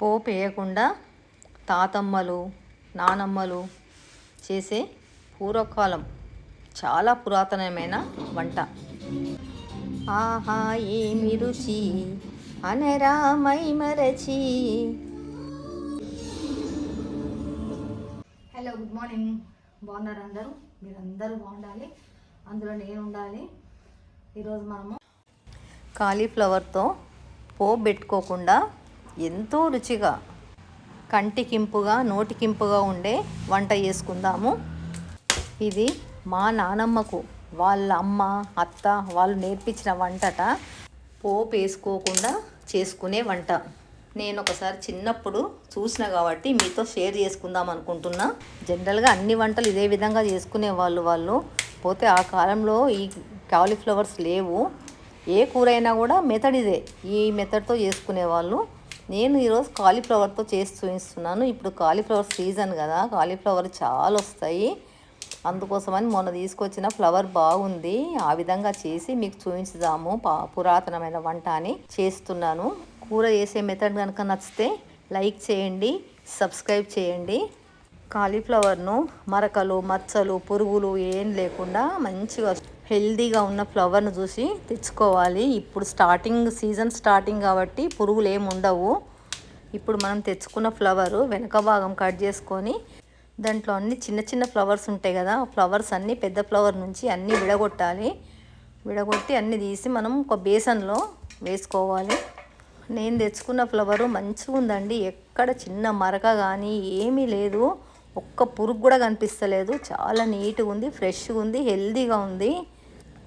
పోపు వేయకుండా తాతమ్మలు నానమ్మలు చేసే పూర్వకాలం చాలా పురాతనమైన వంట. ఆహా ఏమి రుచి? అనరామై మరచి. హలో గుడ్ మార్నింగ్ బాగున్నారు అందరూ? మీరు అందరూ బాగుండాలి. అందులో నేను ఉండాలి. ఈరోజు మనము కాలీఫ్లవర్తో పోపు పెట్టుకోకుండా ఎంతో రుచిగా కంటికింపుగా నోటికింపుగా ఉండే వంట చేసుకుందాము. ఇది మా నానమ్మకు వాళ్ళ అమ్మ అత్త వాళ్ళు నేర్పించిన వంటట. పోపు వేసుకోకుండా చేసుకునే వంట. నేను ఒకసారి చిన్నప్పుడు చూసిన కాబట్టి మీతో షేర్ చేసుకుందాం అనుకుంటున్నా. జనరల్గా అన్ని వంటలు ఇదే విధంగా చేసుకునే వాళ్ళు వాళ్ళు. పోతే ఆ కాలంలో ఈ కాలీఫ్లవర్స్ లేవు. ఏ కూర అయినా కూడా మెథడ్ ఇదే. ఈ మెథడ్తో చేసుకునే వాళ్ళు. నేను ఈరోజు కాలీఫ్లవర్తో చేసి చూపిస్తున్నాను. ఇప్పుడు కాలీఫ్లవర్ సీజన్ కదా కాలీఫ్లవర్ చాలా వస్తాయి. అందుకోసమని మొన్న తీసుకొచ్చిన ఫ్లవర్ బాగుంది. ఆ విధంగా చేసి మీకు చూపించుదాము. పురాతనమైన వంట అని చేస్తున్నాను. కూర చేసే మెథడ్ కనుక నచ్చితే లైక్ చేయండి సబ్స్క్రైబ్ చేయండి. కాలీఫ్లవర్ను మరకలు మచ్చలు పురుగులు ఏం లేకుండా మంచిగా హెల్దీగా ఉన్న ఫ్లవర్ను చూసి తెచ్చుకోవాలి. ఇప్పుడు స్టార్టింగ్ సీజన్ స్టార్టింగ్ కాబట్టి పురుగులు ఏమి ఉండవు. ఇప్పుడు మనం తెచ్చుకున్న ఫ్లవర్ వెనక భాగం కట్ చేసుకొని దాంట్లో అన్ని చిన్న చిన్న ఫ్లవర్స్ ఉంటాయి కదా ఫ్లవర్స్ అన్నీ పెద్ద ఫ్లవర్ నుంచి అన్నీ విడగొట్టాలి. విడగొట్టి అన్నీ తీసి మనం ఒక బేసన్లో వేసుకోవాలి. నేను తెచ్చుకున్న ఫ్లవరు మంచిగా ఉందండి. ఎక్కడ చిన్న మరక కానీ ఏమీ లేదు. ఒక్క పురుగు కూడా కనిపిస్తలేదు. చాలా నీట్గా ఉంది ఫ్రెష్గా ఉంది హెల్దీగా ఉంది.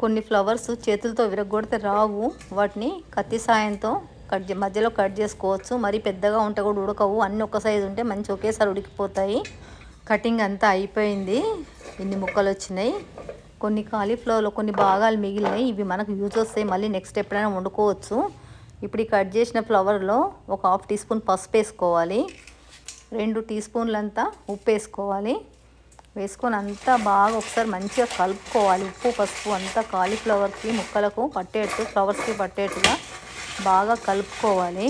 కొన్ని ఫ్లవర్స్ చేతులతో విరగొడితే రావు. వాటిని కత్తి సాయంతో కట్ చే- మధ్యలో కట్ చేసుకోవచ్చు. మరి పెద్దగా ఉంటే కూడా ఉడకవు. అన్నీ ఒక సైజు ఉంటే మంచి ఒకేసారి ఉడికిపోతాయి. కటింగ్ అంతా అయిపోయింది. ఇన్ని ముక్కలు వచ్చినాయి. కొన్ని కాలీఫ్లవర్లో కొన్ని భాగాలు మిగిలినాయి. ఇవి మనకు యూజ్ వస్తాయి. మళ్ళీ నెక్స్ట్ ఎప్పుడైనా వండుకోవచ్చు. ఇప్పుడు ఈ కట్ చేసిన ఫ్లవర్లో ఒక హాఫ్ టీ స్పూన్ పసుపు వేసుకోవాలి. రెండు టీ స్పూన్లంతా ఉప్పు వేసుకోవాలి. వేసుకొని అంతా బాగా ఒకసారి మంచిగా కలుపుకోవాలి. ఉప్పు పసుపు అంతా కాలీఫ్లవర్కి ముక్కలకు పట్టేట్టు ఫ్లవర్స్కి పట్టేట్టుగా బాగా కలుపుకోవాలి.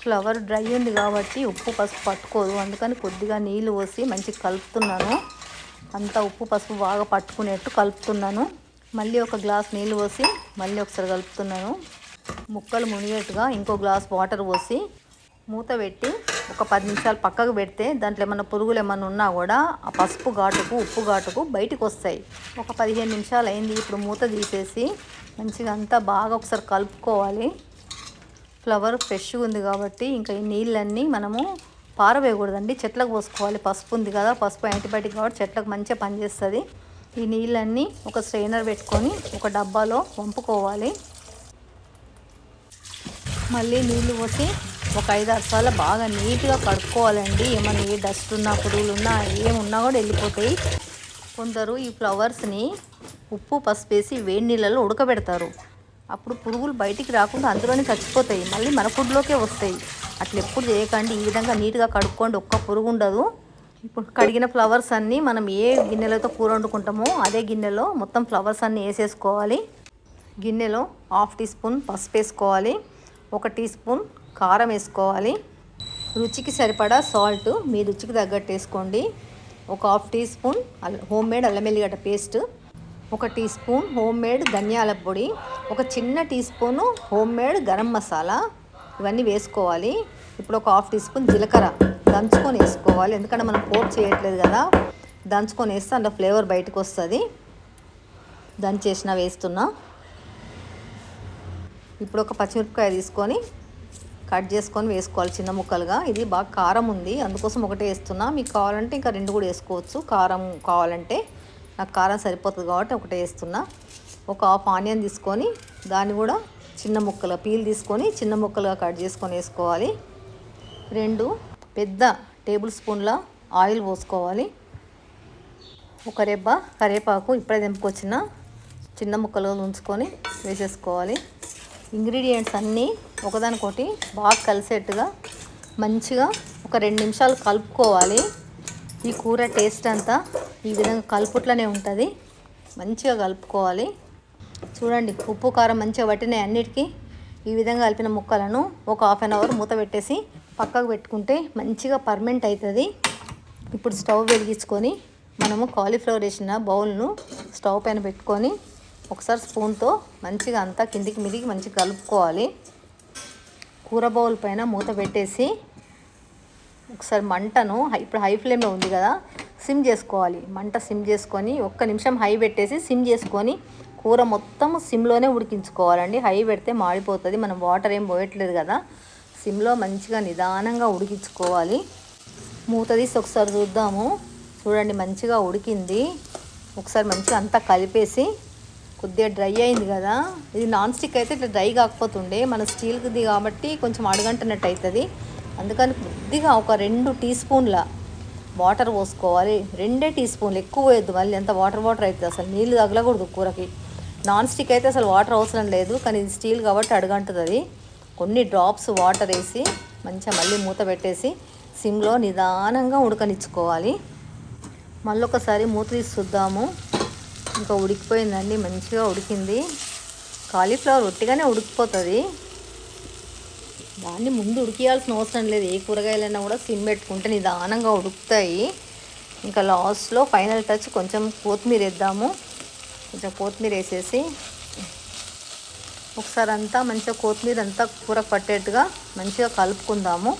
ఫ్లవర్ డ్రై ఉంది కాబట్టి ఉప్పు పసుపు పట్టుకోదు. అందుకని కొద్దిగా నీళ్ళు పోసి మంచిగా కలుపుతున్నాను. అంతా ఉప్పు పసుపు బాగా పట్టుకునేట్టు కలుపుతున్నాను. మళ్ళీ ఒక గ్లాస్ నీళ్ళు పోసి మళ్ళీ ఒకసారి కలుపుతున్నాను. ముక్కలు మునిగేట్టుగా ఇంకో గ్లాస్ వాటర్ పోసి మూత పెట్టి ఒక పది నిమిషాలు పక్కకు పెడితే దాంట్లో ఏమైనా పురుగులు ఏమైనా ఉన్నా కూడా ఆ పసుపు ఘాటుకు ఉప్పు ఘాటుకు బయటికి వస్తాయి. ఒక పదిహేను నిమిషాలు అయింది. ఇప్పుడు మూత తీసేసి మంచిగా అంతా బాగా ఒకసారి కలుపుకోవాలి. ఫ్లవర్ ఫ్రెష్గా ఉంది కాబట్టి ఇంకా ఈ నీళ్ళన్నీ మనము పారవేయకూడదండి. చెట్లకు పోసుకోవాలి. పసుపు ఉంది కదా పసుపు యాంటీబయాటిక్ కాబట్టి చెట్లకు మంచిగా పనిచేస్తుంది. ఈ నీళ్ళన్నీ ఒక స్ట్రైనర్ పెట్టుకొని ఒక డబ్బాలో వంపుకోవాలి. మళ్ళీ నీళ్ళు పోసి ఒక ఐదు ఆరు సార్లు బాగా నీట్గా కడుక్కోవాలండి. ఏమన్నా ఏ డస్ట్ ఉన్నా పురుగులు ఉన్నా ఏమున్నా కూడా వెళ్ళిపోతాయి. కొందరు ఈ ఫ్లవర్స్ని ఉప్పు పసుపు వేసి వేడి నీళ్ళలో ఉడకబెడతారు. అప్పుడు పురుగులు బయటికి రాకుండా అందులోనే చచ్చిపోతాయి. మళ్ళీ మన ఫుడ్లోకే వస్తాయి. అట్లా ఎప్పుడు చేయకండి. ఈ విధంగా నీట్గా కడుక్కోండి. ఒక్క పురుగు ఉండదు. ఇప్పుడు కడిగిన ఫ్లవర్స్ అన్నీ మనం ఏ గిన్నెలతో కూర వండుకుంటామో అదే గిన్నెలో మొత్తం ఫ్లవర్స్ అన్నీ వేసేసుకోవాలి. గిన్నెలో హాఫ్ టీ స్పూన్ పసుపు వేసుకోవాలి. ఒక టీ స్పూన్ కారం వేసుకోవాలి. రుచికి సరిపడా సాల్ట్ మీ రుచికి తగ్గట్టు వేసుకోండి. ఒక half teaspoon homemade అల్లం వెల్లిగడ్డ పేస్ట్ ఒక టీ స్పూన్ హోమ్ మేడ్ ధనియాల పొడి ఒక చిన్న teaspoon homemade garam masala ఇవన్నీ వేసుకోవాలి. ఇప్పుడు ఒక హాఫ్ టీ స్పూన్ జీలకర్ర దంచుకొని వేసుకోవాలి. ఎందుకంటే మనం పోప్ చేయట్లేదు కదా దంచుకొని వేస్తే అందులో ఫ్లేవర్ బయటకు వస్తుంది. దంచేసిన వేస్తున్నా. ఇప్పుడు ఒక పచ్చిమిరపకాయ తీసుకొని కట్ చేసుకొని వేసుకోవాలి చిన్న ముక్కలుగా. ఇది బాగా కారం ఉంది. అందుకోసం ఒకటే వేస్తున్నా. మీకు కావాలంటే ఇంకా రెండు కూడా వేసుకోవచ్చు. కారం కావాలంటే నాకు కారం సరిపోతుంది కాబట్టి ఒకటే వేస్తున్నా. ఒక హాఫ్ ఆనియన్ తీసుకొని దాన్ని కూడా చిన్న ముక్కలు పీల్ తీసుకొని చిన్న ముక్కలుగా కట్ చేసుకొని వేసుకోవాలి. రెండు పెద్ద టేబుల్ స్పూన్ల ఆయిల్ పోసుకోవాలి. ఒక రెబ్బ కరివేపాకు ఇప్పుడే తెంపుకొచ్చిన చిన్న ముక్కలు ఉంచుకొని వేసేసుకోవాలి. ఇంగ్రీడియంట్స్ అన్నీ ఒకదానికొకటి బాగా కలిసేట్టుగా మంచిగా ఒక రెండు నిమిషాలు కలుపుకోవాలి. ఈ కూర టేస్ట్ అంతా ఈ విధంగా కలుపుట్లనే ఉంటుంది. మంచిగా కలుపుకోవాలి. చూడండి ఉప్పు కారం మంచిగా పట్టినాయి అన్నిటికీ. ఈ విధంగా కలిపిన ముక్కలను ఒక హాఫ్ అన్ అవర్ మూత పెట్టేసి పక్కకు పెట్టుకుంటే మంచిగా పర్మెంట్ అవుతుంది ఇప్పుడు స్టవ్ వెలిగించుకొని మనము కాలీఫ్లవర్ వేసిన బౌల్ను స్టవ్ పైన పెట్టుకొని ఒకసారి స్పూన్తో మంచిగా అంతా కిందికి మిరిగి మంచిగా కలుపుకోవాలి. కూర బౌల్ పైన మూత పెట్టేసి ఒకసారి మంటను హై- ఇప్పుడు హై ఫ్లేమ్లో ఉంది కదా సిమ్ చేసుకోవాలి. మంట సిమ్ చేసుకొని ఒక్క నిమిషం హై పెట్టేసి సిమ్ చేసుకొని కూర మొత్తం సిమ్లోనే ఉడికించుకోవాలండి. హై పెడితే మాడిపోతుంది మనం వాటర్ ఏం పోయట్లేదు కదా. సిమ్లో మంచిగా నిదానంగా ఉడికించుకోవాలి. మూత తీసి ఒకసారి చూద్దాము. చూడండి మంచిగా ఉడికింది. ఒకసారి మంచిగా అంతా కలిపేసి కొద్దిగా డ్రై అయింది కదా. ఇది నాన్ స్టిక్ అయితే ఇట్లా డ్రై కాకపోతుండే. మన స్టీల్ది కాబట్టి కొంచెం అడగంటున్నట్టు అవుతుంది అందుకని కొద్దిగా ఒక రెండు టీ స్పూన్ల వాటర్ పోసుకోవాలి. రెండే టీ స్పూన్లు ఎక్కువ వేయద్దు మళ్ళీ. ఎంత వాటర్ వాటర్ అవుతుంది అసలు. నీళ్ళు తగలకూడదు కూరకి. నాన్ స్టిక్ అయితే అసలు వాటర్ అవసరం లేదు. కానీ ఇది స్టీల్ కాబట్టి అడగంటుంది కొన్ని డ్రాప్స్ వాటర్ వేసి మంచిగా మళ్ళీ మూత పెట్టేసి సిమ్లో నిదానంగా ఉడకనిచ్చుకోవాలి. మళ్ళీ ఒకసారి మూత తీసి చూద్దాము. ఇంకా ఉడికిపోయిందండి మంచిగా ఉడికింది. కాలీఫ్లవర్ ఒట్టిగానే ఉడికిపోతుంది. దాన్ని ముందు ఉడికియాల్సిన అవసరం లేదు ఏ కూరగాయలైనా కూడా సిమ్ పెట్టుకుంటే నిదానంగా ఉడుకుతాయి. ఇంకా లాస్ట్లో ఫైనల్ టచ్ కొంచెం కొత్తిమీర వేద్దాము. కొంచెం కొత్తిమీర వేసేసి ఒకసారి అంతా మంచిగా కొత్తిమీర అంతా కూర పట్టేట్టుగా మంచిగా కలుపుకుందాము.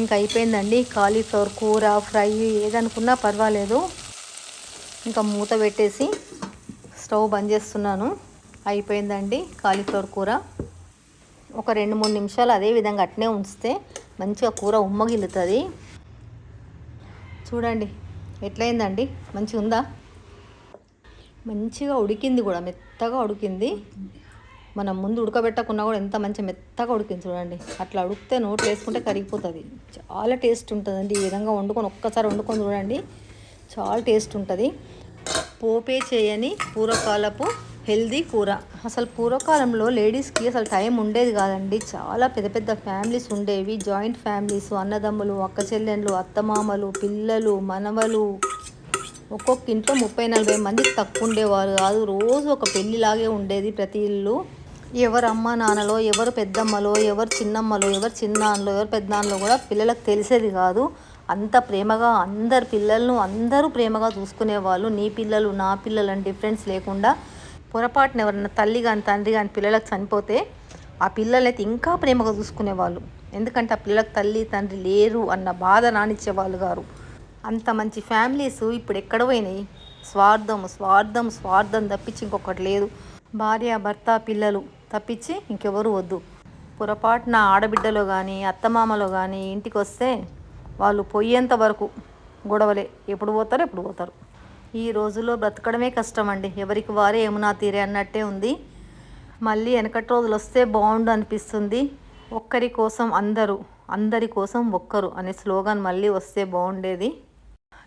ఇంకా అయిపోయిందండి కాలీఫ్లవర్ కూర ఫ్రై ఏదనుకున్నా పర్వాలేదు. ఇంకా మూత పెట్టేసి స్టవ్ బంద్ చేస్తున్నాను. అయిపోయిందండి కాలీఫ్లవర్ కూర. ఒక రెండు మూడు నిమిషాలు అదే విధంగా అట్నే ఉంచితే మంచిగా కూర ఉమ్మగిల్లుతుంది. చూడండి ఎట్లయిందండి? మంచిగా ఉందా? మంచిగా ఉడికింది కూడా మెత్తగా ఉడికింది. మనం ముందు ఉడకబెట్టకున్నా కూడా ఎంత మంచి మెత్తగా ఉడికింది చూడండి. అట్లా ఉడికితే నోట్లో వేసుకుంటే కరిగిపోతుంది. చాలా టేస్ట్ ఉంటుందండి ఈ విధంగా వండుకొని ఒక్కసారి వండుకొని చూడండి. చాలా టేస్ట్ ఉంటుంది. పోపే చేయని పూర్వకాలపు హెల్దీ కూర. అసలు పూర్వకాలంలో లేడీస్కి అసలు టైం ఉండేది కాదండి. చాలా పెద్ద పెద్ద ఫ్యామిలీస్ ఉండేవి. జాయింట్ ఫ్యామిలీస్ అన్నదమ్ములు అక్క చెల్లెళ్ళు అత్తమామలు పిల్లలు మనవలు. ఒక్కొక్క ఇంట్లో ముప్పై నలభై మందికి తక్కువ ఉండేవారు కాదు. రోజు ఒక పెళ్ళిలాగే ఉండేది ప్రతి ఇల్లు. ఎవరు అమ్మ నాన్నలో ఎవరు పెద్దమ్మలో ఎవరు చిన్నమ్మలో ఎవరు చిన్నాన్నలో ఎవరు పెద్దనాన్నలో కూడా పిల్లలకు తెలిసేది కాదు. అంత ప్రేమగా అందరు పిల్లలను అందరూ ప్రేమగా చూసుకునేవాళ్ళు నీ పిల్లలు నా పిల్లలు అని డిఫరెన్స్ లేకుండా పొరపాటున ఎవరన్నా తల్లి కానీ తండ్రి కానీ పిల్లలకు చనిపోతే ఆ పిల్లలైతే ఇంకా ప్రేమగా చూసుకునేవాళ్ళు ఎందుకంటే ఆ పిల్లలకు తల్లి తండ్రి లేరు అన్న బాధ నానిచ్చేవాళ్ళు గారు. అంత మంచి ఫ్యామిలీస్ ఇప్పుడు ఎక్కడ పోయినాయి? స్వార్థం స్వార్థం స్వార్థం తప్పించి ఇంకొకటి లేదు. భార్య భర్త పిల్లలు తప్పించి ఇంకెవరు వద్దు. పొరపాటున ఆడబిడ్డలో కానీ అత్తమామలో కానీ ఇంటికి వస్తే వాళ్ళు పోయేంత వరకు గొడవలే. ఎప్పుడు పోతారు ఎప్పుడు పోతారు. ఈ రోజుల్లో బ్రతకడమే కష్టం అండి ఎవరికి వారే ఏమునా తీరే అన్నట్టే ఉంది. మళ్ళీ వెనకటి రోజులు వస్తే బాగుండు అనిపిస్తుంది. ఒక్కరి కోసం అందరూ అందరి కోసం ఒక్కరు అనే స్లోగన్ మళ్ళీ వస్తే బాగుండేది.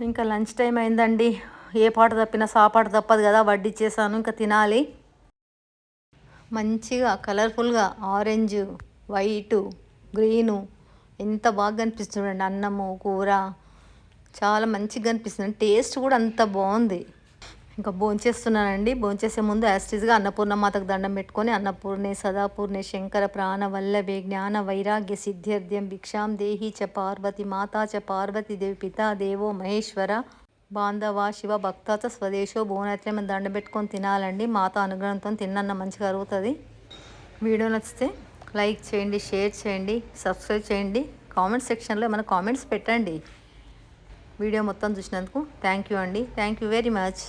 ఇంకా లంచ్ టైం అయిందండి. ఏ పాట తప్పినా సాపాట తప్పదు కదా వడ్డిచ్చేసాను ఇంకా తినాలి. మంచిగా కలర్ఫుల్గా ఆరెంజ్ వైటు గ్రీను ఎంత బాగా కనిపిస్తుంది అన్నము కూర. చాలా మంచిగా కనిపిస్తుంది టేస్ట్ కూడా అంత బాగుంది. ఇంకా భోంచేస్తున్నానండి. భోంచేసే ముందు యాస్టీజ్గా అన్నపూర్ణమాతకు దండం పెట్టుకొని అన్నపూర్ణే సదాపూర్ణే శంకర ప్రాణ వల్లభే జ్ఞాన వైరాగ్య సిద్ధ్యర్థ్యం భిక్షాం దేహి చ పార్వతి మాతా చ పార్వతి దేవి పితా దేవో మహేశ్వర బాంధవ శివ భక్త చ స్వదేశో భువనత్రం దండం పెట్టుకొని తినాలండి. మాత అనుగ్రహంతో తిన్నన్న మంచిగా అరుగుతుంది. వీడియో నచ్చితే లైక్ చేయండి షేర్ చేయండి సబ్స్క్రైబ్ చేయండి. కామెంట్ సెక్షన్లో మన కామెంట్స్ పెట్టండి. వీడియో మొత్తం చూసినందుకు థ్యాంక్ యూ అండి. Thank you very much.